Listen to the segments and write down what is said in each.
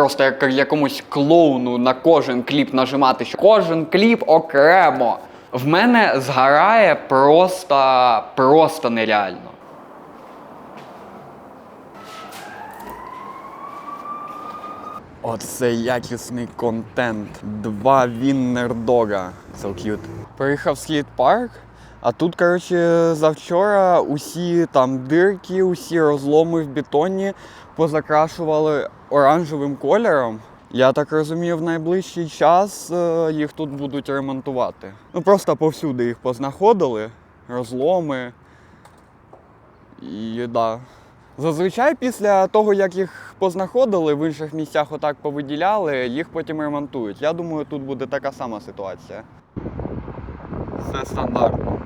просто як якомусь клоуну на кожен кліп нажимати, що кожен кліп окремо. В мене згорає просто, просто нереально. Оце якісний контент. Два Віннердога. So cute. Приїхав в слід парк, а тут, коротше, завчора усі там дирки, усі розломи в бетоні позакрашували оранжевим кольором. Я так розумію, в найближчий час е, їх тут будуть ремонтувати. Ну просто повсюди їх познаходили, розломи. І да. Зазвичай після того, як їх познаходили, в інших місцях отак повиділяли, їх потім ремонтують. Я думаю, тут буде така сама ситуація. Все стандартно.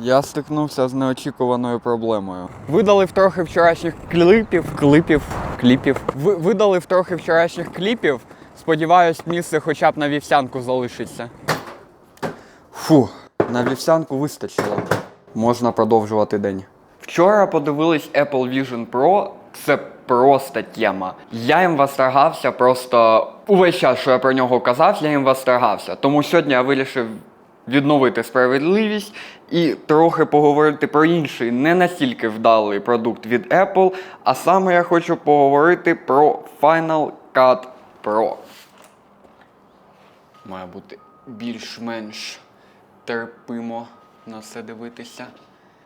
Я стикнувся з неочікуваною проблемою. Видалив трохи вчорашніх кліпів, клипів, кліпів. Ви, видалив трохи вчорашніх кліпів. Сподіваюсь, місце хоча б на вівсянку залишиться. Фу, на вівсянку вистачило. Можна продовжувати день. Вчора подивились Apple Vision Pro. Це просто тема. Я їм восторгався просто увесь час, що я про нього казав, я їм восторгався. Тому сьогодні я вирішив відновити справедливість і трохи поговорити про інший не настільки вдалий продукт від Apple, а саме я хочу поговорити про Final Cut Pro. Має бути більш-менш терпимо на все дивитися.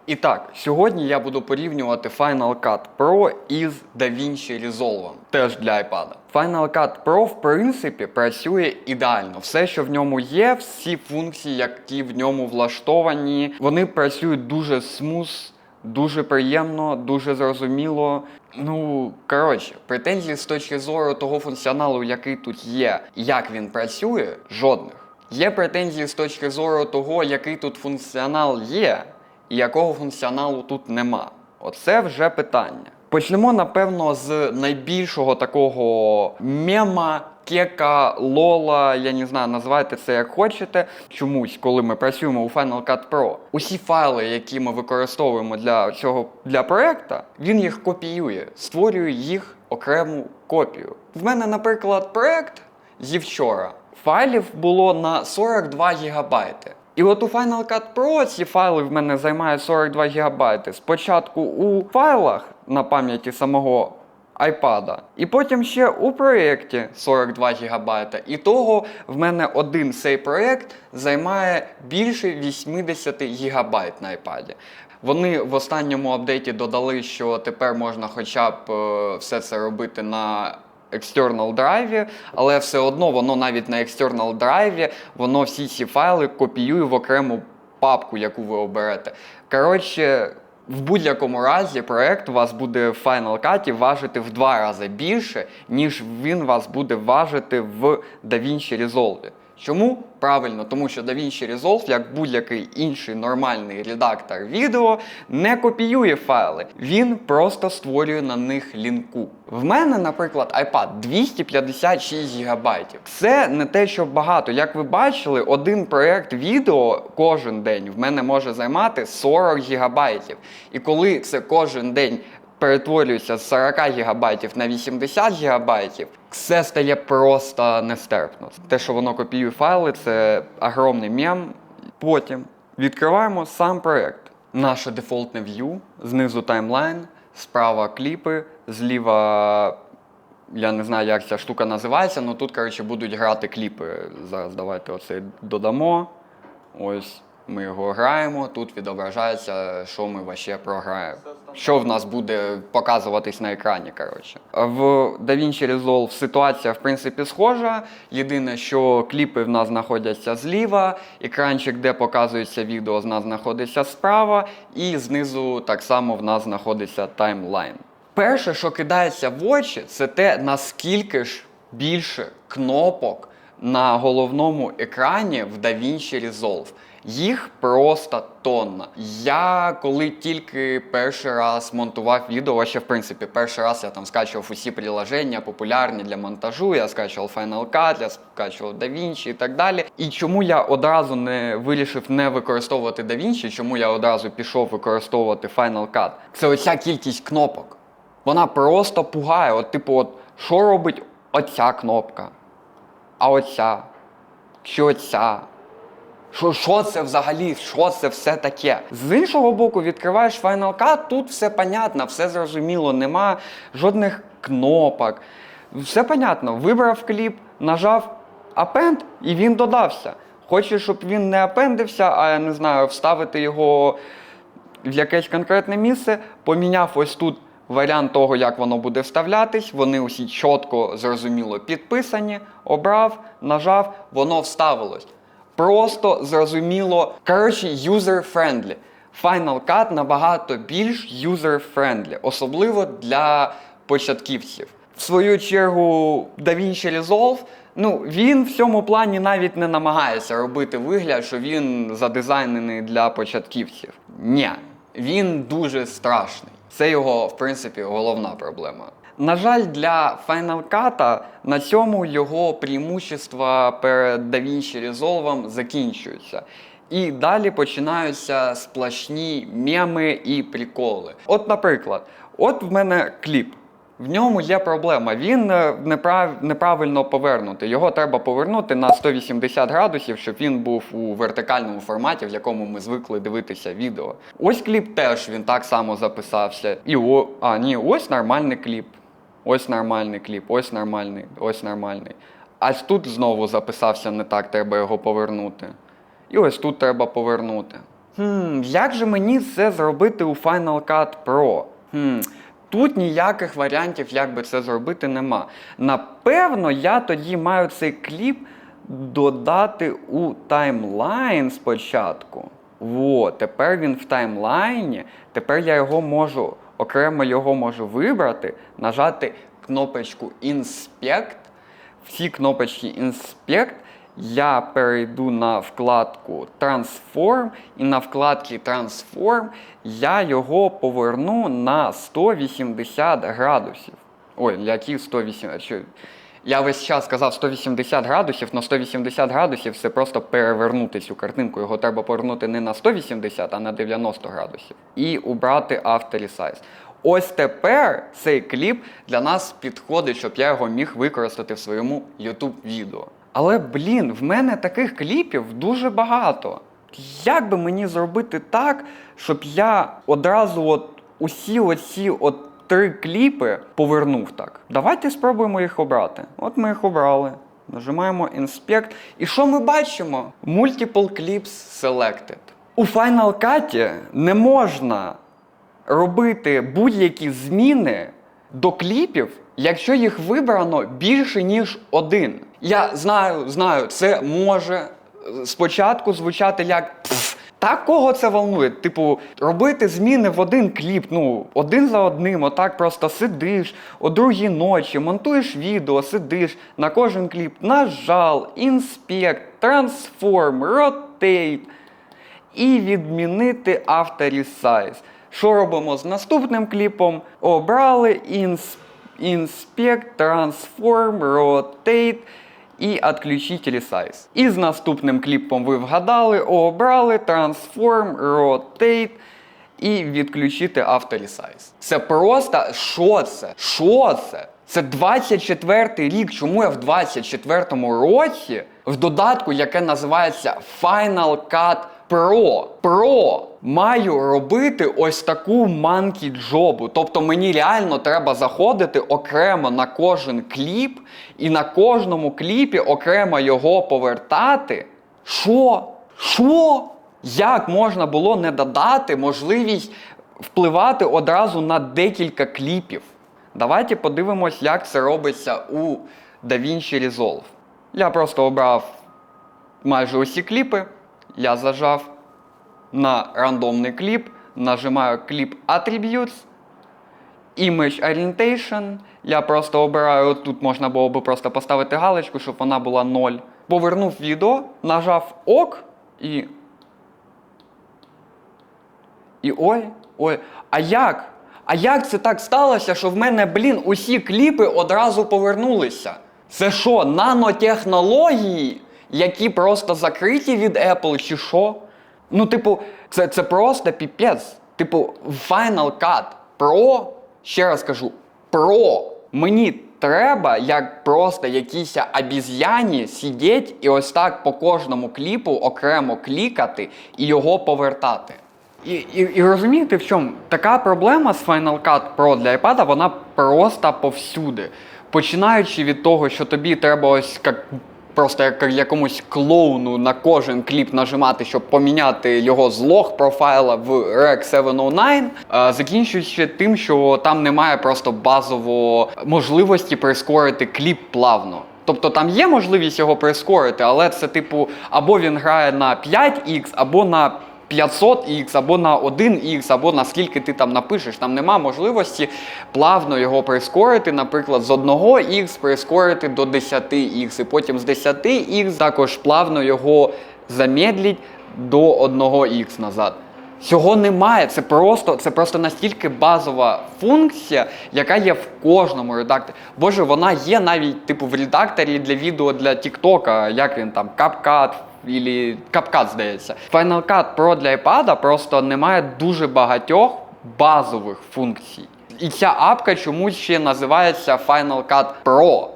І так, сьогодні я буду порівнювати Final Cut Pro із DaVinci Resolve, теж для iPad. Final Cut Pro, в принципі, працює ідеально. Все, що в ньому є, всі функції, які в ньому влаштовані, вони працюють дуже смус, дуже приємно, дуже зрозуміло. Ну, коротше, претензій з точки зору того функціоналу, який тут є, як він працює, жодних. Є претензії з точки зору того, який тут функціонал є, і якого функціоналу тут нема. Оце вже питання. Почнемо, напевно, з найбільшого такого мема, кека, лола, я не знаю, називайте це як хочете. Чомусь, коли ми працюємо у Final Cut Pro, усі файли, які ми використовуємо для цього для проекту, він їх копіює, створює їх окрему копію. В мене, наприклад, проект зі вчора. Файлів було на 42 гігабайти. І от у Final Cut Pro ці файли в мене займають 42 гігабайти. Спочатку у файлах на пам'яті самого iPad, і потім ще у проєкті 42 гігабайта. І того в мене один цей проєкт займає більше 80 гігабайт на iPad. Вони в останньому апдейті додали, що тепер можна хоча б е, все це робити на external драйві, але все одно воно навіть на external драйві, воно всі ці файли копіює в окрему папку, яку ви оберете. Коротше, в будь-якому разі проект у вас буде в Final Cut важити в два рази більше, ніж він вас буде важити в DaVinci Resolve. Чому? Правильно, тому що DaVinci Resolve, як будь-який інший нормальний редактор відео, не копіює файли. Він просто створює на них лінку. В мене, наприклад, iPad 256 ГБ. Це не те, що багато. Як ви бачили, один проєкт відео кожен день в мене може займати 40 ГБ. І коли це кожен день перетворюється з 40 гігабайтів на 80 гігабайтів, все стає просто нестерпно. Те, що воно копіює файли, це огромний мем. Потім відкриваємо сам проєкт. Наше дефолтне view, знизу таймлайн, справа кліпи, зліва. Я не знаю, як ця штука називається, але тут, коротше, будуть грати кліпи. Зараз давайте оце додамо. Ось ми його граємо, тут відображається, що ми вообще програємо. Що в нас буде показуватись на екрані. коротше. В DaVinci Resolve ситуація, в принципі, схожа. Єдине, що кліпи в нас знаходяться зліва, екранчик, де показується відео, з нас знаходиться справа, і знизу так само в нас знаходиться таймлайн. Перше, що кидається в очі, це те, наскільки ж більше кнопок на головному екрані в DaVinci Resolve. Їх просто тонна. Я коли тільки перший раз монтував відео, ще в принципі перший раз я там скачував усі приложення популярні для монтажу. Я скачував Final Cut, я скачував DaVinci і так далі. І чому я одразу не вирішив не використовувати DaVinci, чому я одразу пішов використовувати Final Cut? Це оця кількість кнопок. Вона просто пугає. От, типу, от, що робить оця кнопка? А оця? Чи оця? Що, що це взагалі? Що це все таке? З іншого боку, відкриваєш Final Cut, тут все понятно, все зрозуміло, нема жодних кнопок. Все понятно. Вибрав кліп, нажав Append і він додався. Хочеш, щоб він не апендився, а я не знаю, вставити його в якесь конкретне місце, поміняв ось тут варіант того, як воно буде вставлятись. Вони усі чітко, зрозуміло підписані, обрав, нажав, воно вставилось. Просто зрозуміло, коротше, user-friendly. Final Cut набагато більш user-friendly, особливо для початківців. В свою чергу, DaVinci Resolve, ну, він в цьому плані навіть не намагається робити вигляд, що він задизайнений для початківців. Ні, він дуже страшний. Це його, в принципі, головна проблема. На жаль, для Final Cut на цьому його преимущества перед DaVinci Resolve закінчуються. І далі починаються сплошні меми і приколи. От, наприклад, от в мене кліп. В ньому є проблема. Він е, неправ... неправильно повернутий. Його треба повернути на 180 градусів, щоб він був у вертикальному форматі, в якому ми звикли дивитися відео. Ось кліп теж він так само записався. І о, а ні, ось нормальний кліп. Ось нормальний кліп, ось нормальний, ось нормальний. Аж тут знову записався не так, треба його повернути. І ось тут треба повернути. Хм, як же мені це зробити у Final Cut Pro? Хм, тут ніяких варіантів, як би це зробити, нема. Напевно, я тоді маю цей кліп додати у таймлайн спочатку. Во, тепер він в таймлайні. Тепер я його можу, окремо його можу вибрати, нажати кнопочку Inspect. Всі кнопочки Inspect я перейду на вкладку Transform, і на вкладці Transform я його поверну на 180 градусів. Ой, які 180. Я весь час сказав 180 градусів, але 180 градусів це просто перевернути цю картинку. Його треба повернути не на 180, а на 90 градусів. І убрати After. Ось тепер цей кліп для нас підходить, щоб я його міг використати в своєму YouTube відео. Але, блін, в мене таких кліпів дуже багато. Як би мені зробити так, щоб я одразу от усі оці от три кліпи повернув так? Давайте спробуємо їх обрати. От ми їх обрали. Нажимаємо Inspect. І що ми бачимо? Multiple Clips Selected. У Final Cut не можна робити будь-які зміни до кліпів, якщо їх вибрано більше, ніж один. Я знаю, знаю, це може спочатку звучати як. Так кого це волнує? Типу, робити зміни в один кліп, ну, один за одним, отак просто сидиш о другій ночі, монтуєш відео, сидиш на кожен кліп, нажал, інспект, трансформ, ротейт і відмінити Resize. Що робимо з наступним кліпом? Обрали інс- Inspect, Transform, Rotate і «Отключіть Resize. І з наступним кліпом ви вгадали, обрали Transform, Rotate і відключити Resize. Це просто що це? Що це? Це 24-й рік. Чому я в 24-му році в додатку, яке називається Final Cut Pro, Pro маю робити ось таку манкі джобу. Тобто мені реально треба заходити окремо на кожен кліп і на кожному кліпі окремо його повертати. Що? Що? Як можна було не додати можливість впливати одразу на декілька кліпів? Давайте подивимось, як це робиться у DaVinci Resolve. Я просто обрав майже усі кліпи. Я зажав на рандомний кліп, нажимаю кліп Attributes Image Orientation. Я просто обираю, тут можна було би просто поставити галочку, щоб вона була 0. Повернув відео, нажав ок і. І ой, ой. А як? А як це так сталося, що в мене, блін, усі кліпи одразу повернулися? Це що, нанотехнології, які просто закриті від Apple, чи що? Ну, типу, це, це просто піпець. Типу, Final Cut Pro, ще раз кажу, Pro. Мені треба, як просто якійсь обіз'яні сидіти і ось так по кожному кліпу окремо клікати і його повертати. І, і, і розумієте в чому? Така проблема з Final Cut Pro для iPad, вона просто повсюди. Починаючи від того, що тобі треба ось як просто як якомусь клоуну на кожен кліп нажимати, щоб поміняти його з лог профайла в Rec 709, е, закінчуючи тим, що там немає просто базово можливості прискорити кліп плавно. Тобто там є можливість його прискорити, але це типу або він грає на 5х, або на 500х, або на 1х, або на скільки ти там напишеш. Там нема можливості плавно його прискорити, наприклад, з 1х прискорити до 10х, і потім з 10х також плавно його замедліть до 1х назад. Цього немає. Це просто, це просто настільки базова функція, яка є в кожному редакторі. Боже, вона є навіть типу в редакторі для відео для TikTok, як він там, CapCut, Ілі CapCut, здається. Final Cut Pro для iPad просто немає дуже багатьох базових функцій. І ця апка чомусь ще називається Final Cut Pro.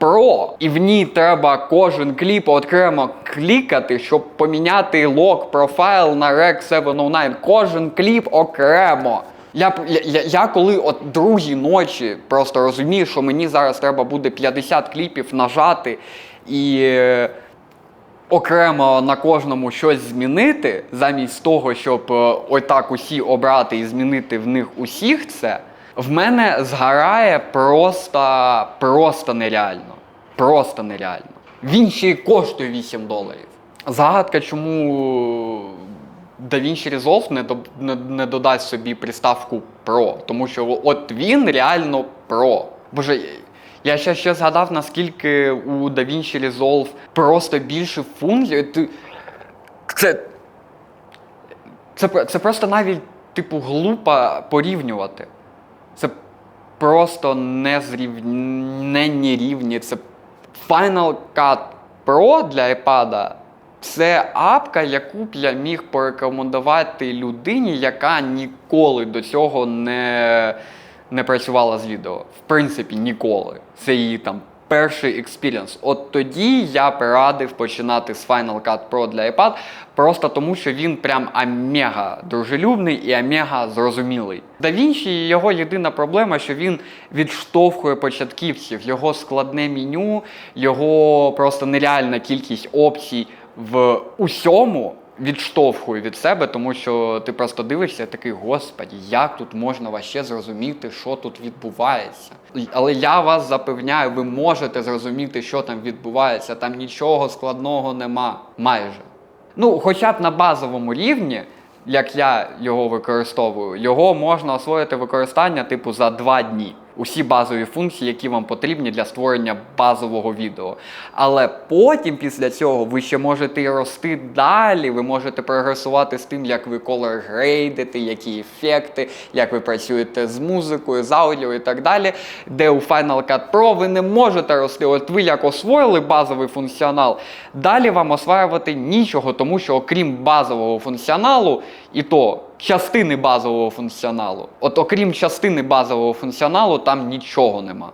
Pro. І в ній треба кожен кліп окремо клікати, щоб поміняти лог профайл на Rec 709. Кожен кліп окремо. Я, я, я, я коли от другі ночі просто розумію, що мені зараз треба буде 50 кліпів нажати і е, окремо на кожному щось змінити, замість того, щоб е, отак усі обрати і змінити в них усіх це, в мене згорає просто, просто нереально. Просто нереально. Він ще й коштує 8 доларів. Загадка, чому DaVinci Resolve не, не, не додасть собі приставку Pro. Тому що от він реально Pro. Боже, я ще, ще згадав, наскільки у DaVinci Resolve просто більше функцій. Ти- Це, це, це просто навіть, типу, глупо порівнювати. Це просто незрівненні рівні. Це Final Cut Pro для iPad це апка, яку б я міг порекомендувати людині, яка ніколи до цього не, не працювала з відео. В принципі, ніколи. Це її там перший експірієнс. От тоді я б радив починати з Final Cut Pro для iPad, просто тому що він прям омега дружелюбний і омега зрозумілий. DaVinci його єдина проблема, що він відштовхує початківців, його складне меню, його просто нереальна кількість опцій в усьому. Відштовхує від себе, тому що ти просто дивишся такий, господі, як тут можна ваще зрозуміти, що тут відбувається. Але я вас запевняю, ви можете зрозуміти, що там відбувається. Там нічого складного нема майже. Ну, хоча б на базовому рівні, як я його використовую, його можна освоїти використання типу за два дні. Усі базові функції, які вам потрібні для створення базового відео. Але потім, після цього, ви ще можете і рости далі. Ви можете прогресувати з тим, як ви колор грейдите, які ефекти, як ви працюєте з музикою, з аудіо і так далі. Де у Final Cut Pro ви не можете рости. От ви як освоїли базовий функціонал, далі вам осваювати нічого, тому що окрім базового функціоналу, і то частини базового функціоналу. От окрім частини базового функціоналу, там нічого нема.